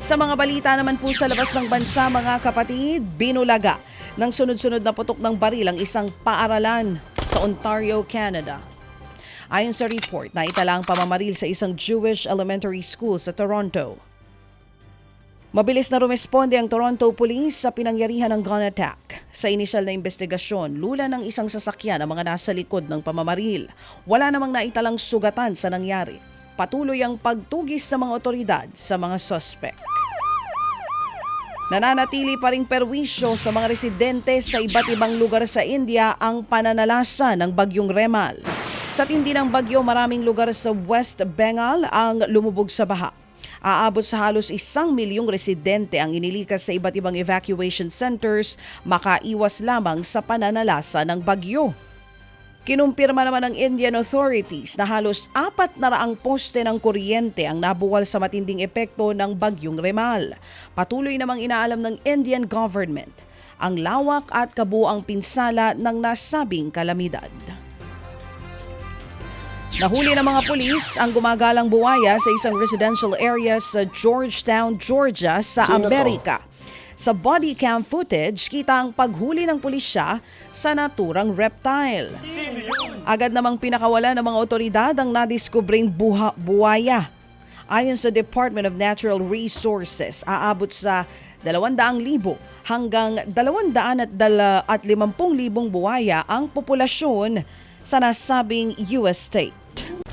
Sa mga balita naman po sa labas ng bansa mga kapatid, binulaga ng sunod-sunod na putok ng baril ang isang paaralan sa Ontario, Canada. Ayon sa report, naitala ang pamamaril sa isang Jewish elementary school sa Toronto. Mabilis na rumesponde ang Toronto Police sa pinangyarihan ng gun attack. Sa inisyal na investigasyon, lula ng isang sasakyan ang mga nasa likod ng pamamaril. Wala namang naitalang sugatan sa nangyari. Patuloy ang pagtugis sa mga otoridad sa mga suspect. Nananatili pa ring perwisyo sa mga residente sa iba't ibang lugar sa India ang pananalasa ng bagyong Remal. Sa tindi ng bagyo, maraming lugar sa West Bengal ang lumubog sa baha. Aabot sa halos isang milyong residente ang inilikas sa iba't ibang evacuation centers makaiwas lamang sa pananalasa ng bagyo. Kinumpirma naman ng Indian authorities na halos apat na raang poste ng kuryente ang nabuwal sa matinding epekto ng bagyong Remal. Patuloy namang inaalam ng Indian government ang lawak at kabuang pinsala ng nasabing kalamidad. Nahuli ng mga pulis ang gumagalang buwaya sa isang residential area sa Georgetown, Georgia sa? Amerika. Sa body cam footage, kita ang paghuli ng pulisya sa naturang reptile. Agad namang pinakawala ng mga otoridad ang nadiskubring buha, buwaya. Ayon sa Department of Natural Resources, aabot sa 200,000 hanggang 250,000 buwaya ang populasyon sa nasabing US state.